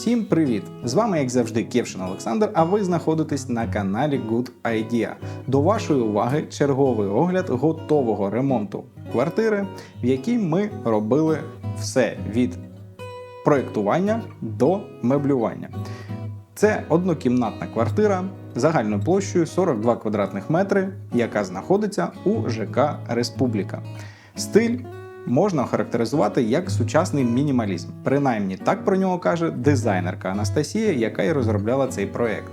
Всім привіт! З вами, як завжди, Кевшин Олександр, а ви знаходитесь на каналі Good Idea. До вашої уваги черговий огляд готового ремонту квартири, в якій ми робили все від проєктування до меблювання. Це однокімнатна квартира загальною площею 42 квадратних метри, яка знаходиться у ЖК Республіка. Стиль можна охарактеризувати як сучасний мінімалізм. Принаймні так про нього каже дизайнерка Анастасія, яка і розробляла цей проєкт.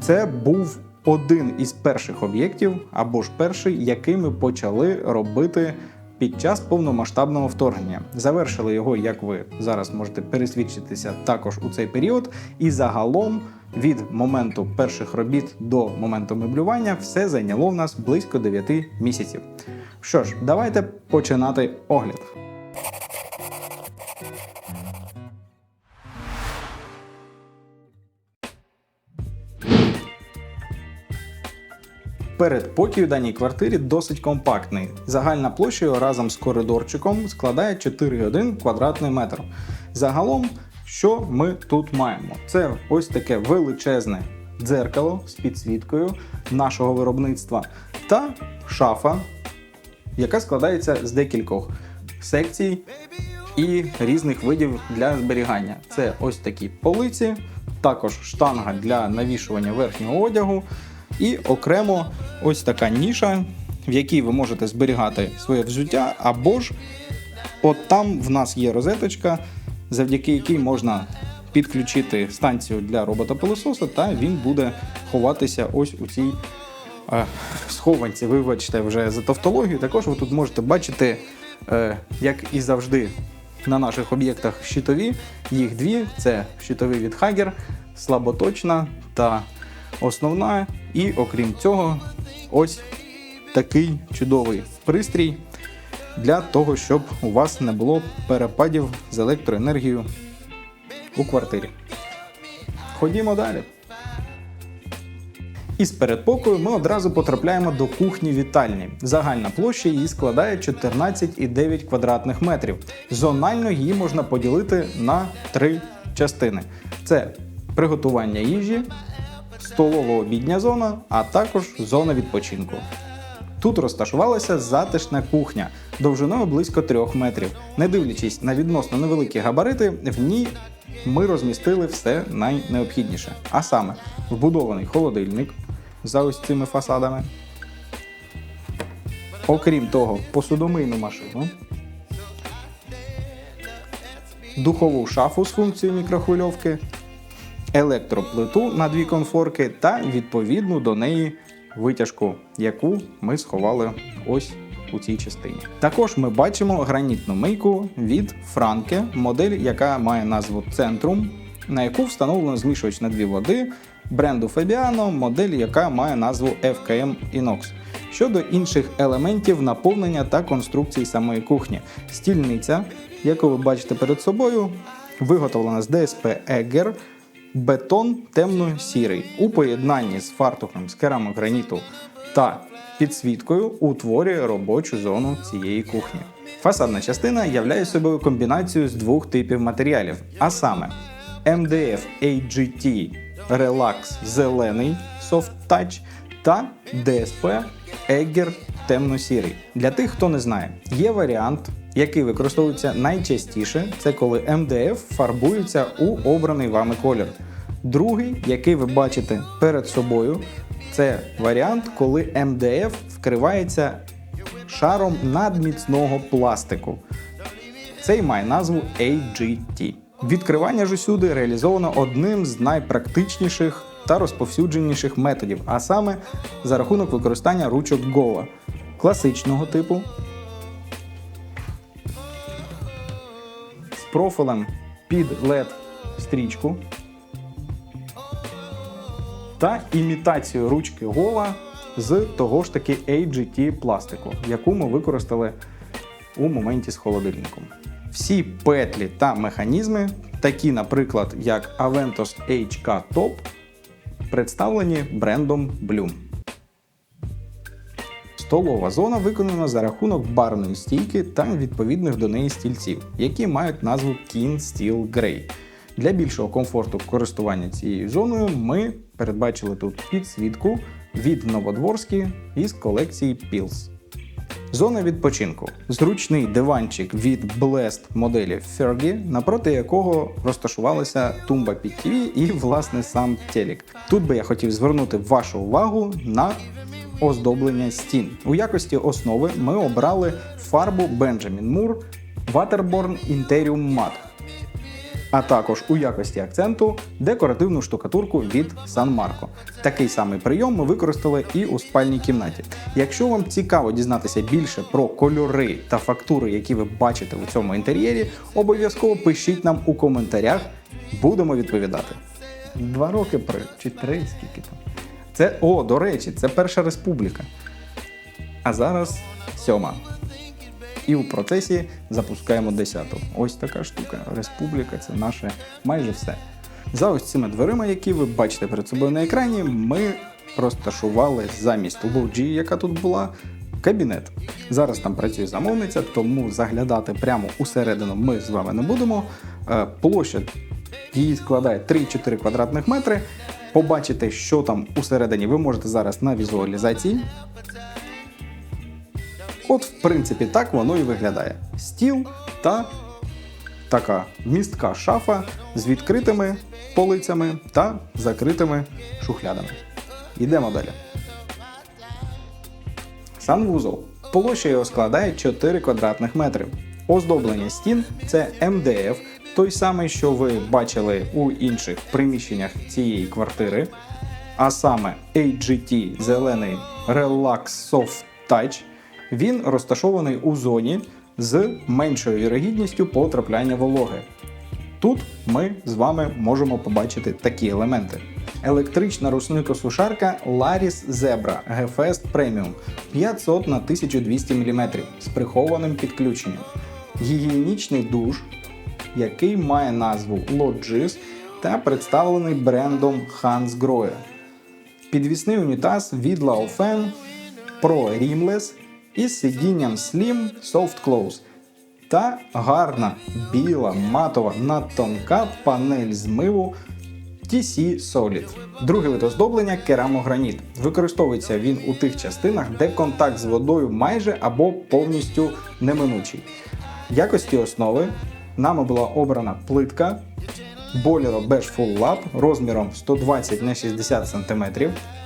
Це був один із перших об'єктів, або ж перший, який ми почали робити під час повномасштабного вторгнення. Завершили його, як ви зараз можете пересвідчитися, також у цей період. І загалом від моменту перших робіт до моменту меблювання все зайняло в нас близько 9 місяців. Що ж, давайте починати огляд. Передпокій у даній квартирі досить компактний. Загальна площа разом з коридорчиком складає 4,1 квадратний метр. Загалом, що ми тут маємо? Це ось таке величезне дзеркало з підсвіткою нашого виробництва та шафа, яка складається з декількох секцій і різних видів для зберігання. Це ось такі полиці, також штанга для навішування верхнього одягу, і окремо ось така ніша, в якій ви можете зберігати своє взуття, або ж от там в нас є розеточка, завдяки якій можна підключити станцію для робота-пилососа, та він буде ховатися ось у цій схованці. Вибачте вже за тавтологію. Також ви тут можете бачити, е, як і завжди, на наших об'єктах щитові. Їх дві: це щитовий від Hager, слаботочна та основна. І окрім цього, ось такий чудовий пристрій для того, щоб у вас не було перепадів з електроенергією у квартирі. Ходімо далі. Із передпокою ми одразу потрапляємо до кухні вітальні. Загальна площа її складає 14,9 квадратних метрів. Зонально її можна поділити на три частини: це приготування їжі, столово-обідня зона, а також зона відпочинку. Тут розташувалася затишна кухня довжиною близько 3 метрів. Не дивлячись на відносно невеликі габарити, в ній ми розмістили все найнеобхідніше. А саме, вбудований холодильник за ось цими фасадами. Окрім того, посудомийну машину, духову шафу з функцією мікрохвильовки, електроплиту на дві конфорки та відповідну до неї витяжку, яку ми сховали ось у цій частині. Також ми бачимо гранітну мийку від Франке, модель, яка має назву Centrum, на яку встановлено змішувач на дві води бренду Fabiano, модель, яка має назву FKM Inox. Щодо інших елементів наповнення та конструкції самої кухні, стільниця, яку ви бачите перед собою, виготовлена з Егер, бетон темно-сірий у поєднанні з фартухом з керамограніту та підсвіткою утворює робочу зону цієї кухні. Фасадна частина являє собою комбінацію з двох типів матеріалів, а саме MDF AGT Relax зелений Soft Touch та DSP Egger темно-сірий. Для тих, хто не знає, є варіант, який використовується найчастіше, це коли MDF фарбується у обраний вами колір. Другий, який ви бачите перед собою, це варіант, коли МДФ вкривається шаром надміцного пластику. Цей має назву AGT. Відкривання ж усюди реалізовано одним з найпрактичніших та розповсюдженіших методів, а саме за рахунок використання ручок Гола класичного типу з профілем під LED стрічку та імітацію ручки гола з того ж таки AGT пластику, яку ми використали у моменті з холодильником. Всі петлі та механізми, такі, наприклад, як Aventos HK Top, представлені брендом Bloom. Столова зона виконана за рахунок барної стійки та відповідних до неї стільців, які мають назву Keen Steel Grey. Для більшого комфорту користування цією зоною ми передбачили тут підсвітку від Новодворські із колекції Pils. Зона відпочинку. Зручний диванчик від Blast моделі Fergie, напроти якого розташувалася тумба під TV і, власне, сам телек. Тут би я хотів звернути вашу увагу на оздоблення стін. У якості основи ми обрали фарбу Benjamin Moore Waterborne Interium Matte а також у якості акценту декоративну штукатурку від San Marco. Такий самий прийом ми використали і у спальній кімнаті. Якщо вам цікаво дізнатися більше про кольори та фактури, які ви бачите у цьому інтер'єрі, обов'язково пишіть нам у коментарях, будемо відповідати. Два роки при чи три, скільки там. Це, о, до речі, це перша республіка. А зараз сьома. І у процесі запускаємо 10-ту. Ось така штука. Республіка це наше майже все. За ось цими дверима, які ви бачите перед собою на екрані, ми розташували замість лоджії, яка тут була, кабінет. Зараз там працює замовниця, тому заглядати прямо усередину ми з вами не будемо. Е, площа її складає 3-4 квадратних метри. Побачити, що там усередині, ви можете зараз на візуалізації. От, в принципі, так воно і виглядає: стіл та така містка шафа з відкритими полицями та закритими шухлядами. Йдемо далі. Санвузол. Площа його складає 4 квадратних метри. Оздоблення стін це МДФ, той самий, що ви бачили у інших приміщеннях цієї квартири. А саме AGT зелений Relax Soft Touch – він розташований у зоні з меншою вірогідністю потрапляння вологи. Тут ми з вами можемо побачити такі елементи. Електрична рушникосушарка Laris Zebra GFest Premium 500 на 1200 мм з прихованим підключенням. Гігієнічний душ, який має назву Logis та представлений брендом Hans Grohe. Підвісний унітаз від Laofen Pro Rimless із сидінням Slim Soft Close та гарна біла матова надтонка панель змиву TC Solid. Другий вид оздоблення керамограніт. Використовується він у тих частинах, де контакт з водою майже або повністю неминучий. Якості основи нами була обрана плитка Bolero Beige Full Lab розміром 120 на 60 см.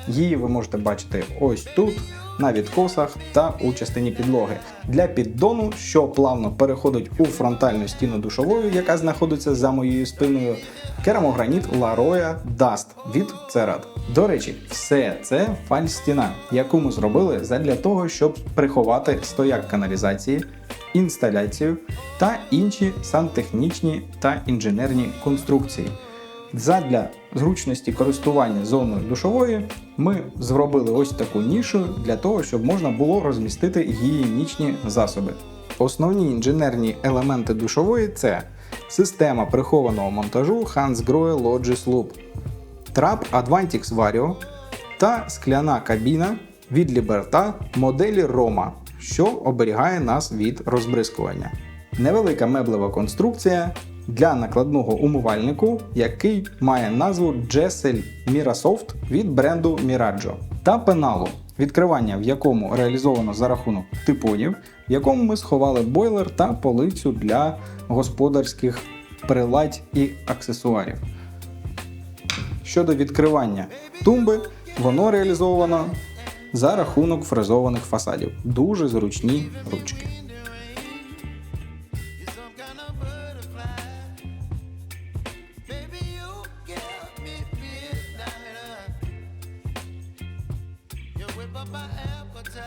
Її ви можете бачити ось тут на відкосах та у частині підлоги. Для піддону, що плавно переходить у фронтальну стіну душовою, яка знаходиться за моєю спиною, керамограніт Laroya Dust від Cerad. До речі, все це фальстіна, яку ми зробили задля того, щоб приховати стояк каналізації. Інсталяцію та інші сантехнічні та інженерні конструкції. Задля зручності користування зоною душової ми зробили ось таку нішу для того, щоб можна було розмістити гігієнічні засоби. Основні інженерні елементи душової це система прихованого монтажу Hansgrohe Logis Loop, трап Advantix Vario та скляна кабіна від Liberta моделі Roma, що оберігає нас від розбризкування. Невелика меблева конструкція для накладного умивальнику, який має назву Jessel Mirasoft від бренду Miraggio, та пеналу, відкривання в якому реалізовано за рахунок типонів, в якому ми сховали бойлер та полицю для господарських приладь і аксесуарів. Щодо відкривання тумби, воно реалізовано за рахунок фрезованих фасадів. Дуже зручні ручки.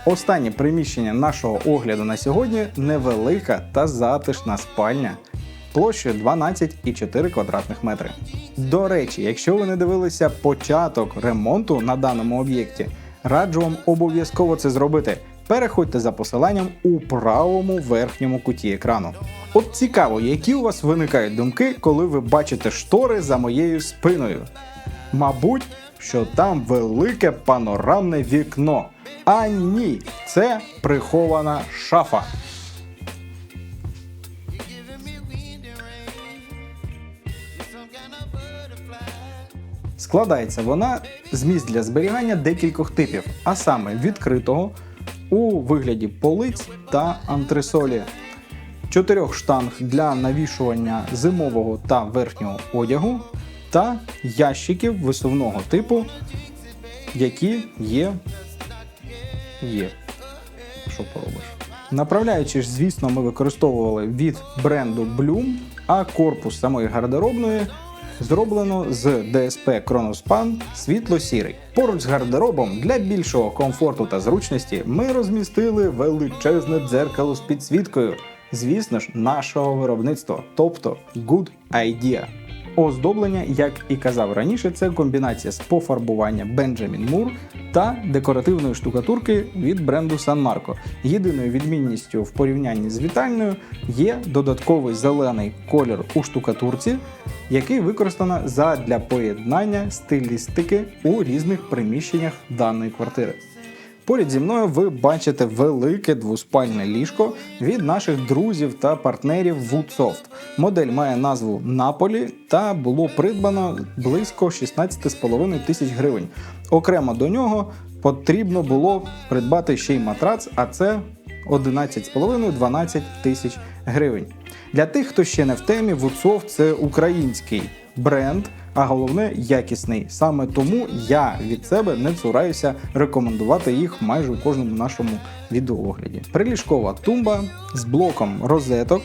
Останнє приміщення нашого огляду на сьогодні невелика та затишна спальня площею 12,4 квадратних метри. До речі, якщо ви не дивилися початок ремонту на даному об'єкті, раджу вам обов'язково це зробити. Переходьте за посиланням у правому верхньому куті екрану. От цікаво, які у вас виникають думки, коли ви бачите штори за моєю спиною. Мабуть, що там велике панорамне вікно. А ні, це прихована шафа. Складається вона з місць для зберігання декількох типів, а саме відкритого у вигляді полиць та антресолі, чотирьох штанг для навішування зимового та верхнього одягу та ящиків висувного типу, які є. Є. Що поробиш? Направляючи ж, звісно, ми використовували від бренду Bloom, а корпус самої гардеробної зроблено з DSP Chronospan світло-сірий. Поруч з гардеробом для більшого комфорту та зручності ми розмістили величезне дзеркало з підсвіткою, звісно ж, нашого виробництва, тобто Good Idea. Оздоблення, як і казав раніше, це комбінація з пофарбування Benjamin Moore та декоративної штукатурки від бренду San Marco. Єдиною відмінністю в порівнянні з вітальною є додатковий зелений колір у штукатурці, який використано задля поєднання стилістики у різних приміщеннях даної квартири. Поряд зі мною ви бачите велике двоспальне ліжко від наших друзів та партнерів Woodsoft. Модель має назву Наполі та було придбано близько 16,5 тисяч гривень. Окремо до нього потрібно було придбати ще й матрац, а це 11,5-12 тисяч гривень. Для тих, хто ще не в темі, Woodsoft – це український бренд, а головне якісний. Саме тому я від себе не цураюся рекомендувати їх майже у кожному нашому відеоогляді. Приліжкова тумба з блоком розеток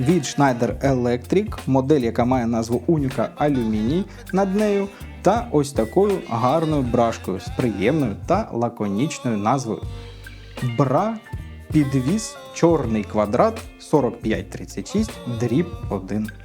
від Schneider Electric, модель, яка має назву Unica Alumini над нею, та ось такою гарною брашкою з приємною та лаконічною назвою. Бра підвіз чорний квадрат 4536 дріб 1А.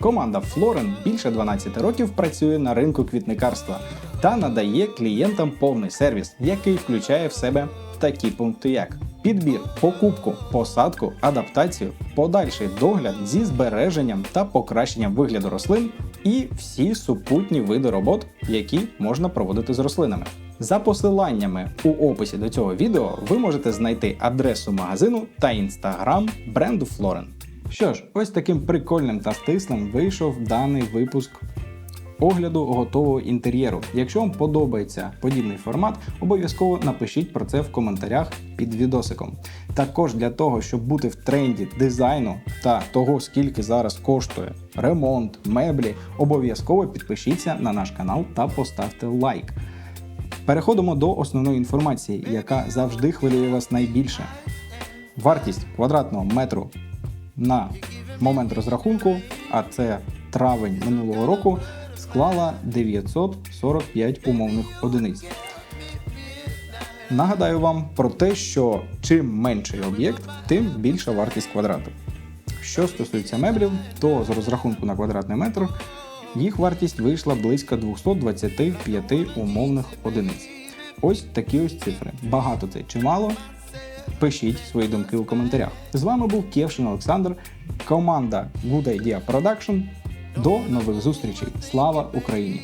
Команда Флорен більше 12 років працює на ринку квітникарства та надає клієнтам повний сервіс, який включає в себе такі пункти, як підбір, покупку, посадку, адаптацію, подальший догляд зі збереженням та покращенням вигляду рослин і всі супутні види робот, які можна проводити з рослинами. За посиланнями у описі до цього відео ви можете знайти адресу магазину та інстаграм бренду Флорен. Що ж, ось таким прикольним та стислим вийшов даний випуск огляду готового інтер'єру. Якщо вам подобається подібний формат, обов'язково напишіть про це в коментарях під відосиком. Також для того, щоб бути в тренді дизайну та того, скільки зараз коштує ремонт, меблі, обов'язково підпишіться на наш канал та поставте лайк. Переходимо до основної інформації, яка завжди хвилює вас найбільше. Вартість квадратного метру на момент розрахунку, а це травень минулого року, склала 945 умовних одиниць. Нагадаю вам про те, що чим менший об'єкт, тим більша вартість квадрату. Що стосується меблів, то з розрахунку на квадратний метр їх вартість вийшла близько 225 умовних одиниць. Ось такі ось цифри. Багато це чи мало? Пишіть свої думки у коментарях. З вами був Кевшин Олександр, команда Good Idea Production. До нових зустрічей. Слава Україні!